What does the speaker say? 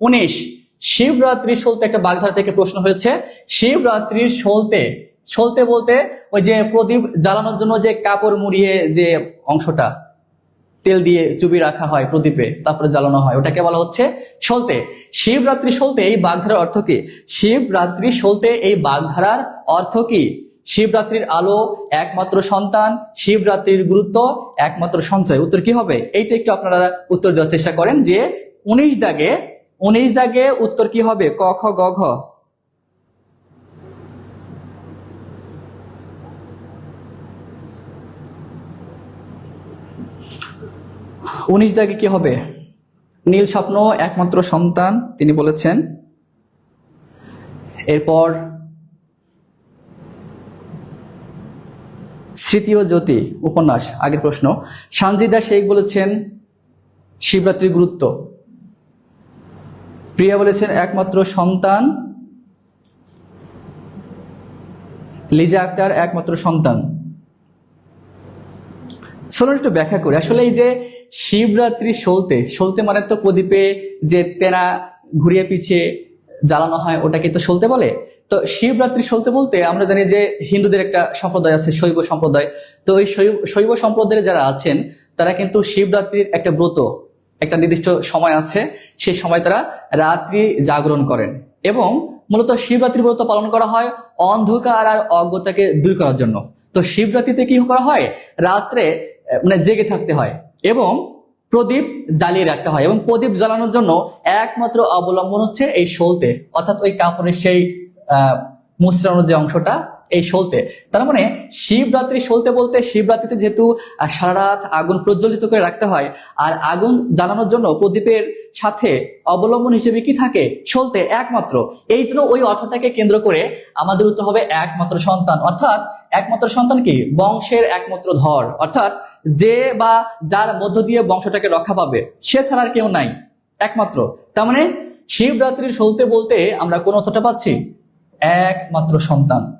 উনিশ। শিবরাত্রির সলতে একটা বাগধারা থেকে প্রশ্ন হয়েছে শিবরাত্রির সলতে সলতে বলতে ওই যে প্রদীপ জ্বালানোর জন্য যে কাপড় মুড়িয়ে যে অংশটা, তেল দিয়ে চুবি রাখা হয় প্রদীপে, তারপরে জ্বালানো হয়, ওটাকে বলা হচ্ছে সলতে। শিবরাত্রি সলতে এই বাগধারার অর্থ কি? শিবরাত্রি সলতে এই বাগধারার অর্থ কি? শিবরাত্রির আলো একমাত্র সন্তান, শিবরাত্রির গুরুত্ব একমাত্র সঞ্চয়। উত্তর কি হবে? এইটা একটু আপনারা উত্তর দেওয়ার চেষ্টা করেন যে উনিশ দাগে উনিশ দাগে উত্তর কি হবে? ক, খ, গ, ঘ। উনিশ দাগে কি হবে? নীল স্বপ্ন, একমাত্র সন্তান, তিনি বলেছেন। এরপর স্মৃতি ও জ্যোতি, উপন্যাস, আগের প্রশ্ন। সানজিদা শেখ বলেছেন, শিবরাত্রির গুরুত্ব। প্রিয়া বলেছেন, একমাত্র সন্তান, লিজা আক্তার একমাত্র সন্তান। চলুন একটু ব্যাখ্যা করি। আসলে এই যে শিবরাত্রি সলতে সলতে মানে তো প্রদীপে যে তেনা ঘুরিয়ে পিছিয়ে জ্বালানো হয়, ওটাকে তো সলতে বলে। তো শিবরাত্রি সলতে বলতে আমরা জানি যে হিন্দুদের একটা সম্প্রদায় আছে, শৈব সম্প্রদায়। তো ওই শৈব শৈব সম্প্রদায়ের যারা আছেন, তারা কিন্তু শিবরাত্রির একটা ব্রত একটা নির্দিষ্ট সময় আছে, সেই সময় তারা রাত্রি জাগরণ করেন। এবং মূলত শিবরাত্রি ব্রত পালন করা হয় অন্ধকার আর অজ্ঞতাকে দূর করার জন্য। তো শিবরাত্রিতে কি করা হয়? রাত্রে মানে জেগে থাকতে হয় এবং প্রদীপ জ্বালিয়ে রাখতে হয় এবং প্রদীপ জ্বালানোর জন্য একমাত্র অবলম্বন হচ্ছে এই সলতে অর্থাৎ ওই কাপড়ের সেই মুসরানোর যে অংশটা এই সলতে তার মানে শিবরাত্রি সলতে বলতে শিবরাত্রিতে যেহেতু সারা রাত আগুন প্রজ্বলিত করে রাখতে হয়, আর আগুন জ্বালানোর জন্য প্রদীপের সাথে অবলম্বন হিসেবে কি থাকে? সলতে একমাত্র। এই জন্য ওই অর্থটাকে কেন্দ্র করে আমাদের উত্তর হবে একমাত্র সন্তান। অর্থাৎ একমাত্র সন্তান কি? বংশের একমাত্র ধর। অর্থাৎ যে বা যার মধ্য দিয়ে বংশটাকে রক্ষা পাবে, সে ছাড়া আর কেউ নাই। একমাত্র। তার মানে শিবরাত্রির সলতে বলতে আমরা কোন অর্থটা পাচ্ছি? একমাত্র সন্তান।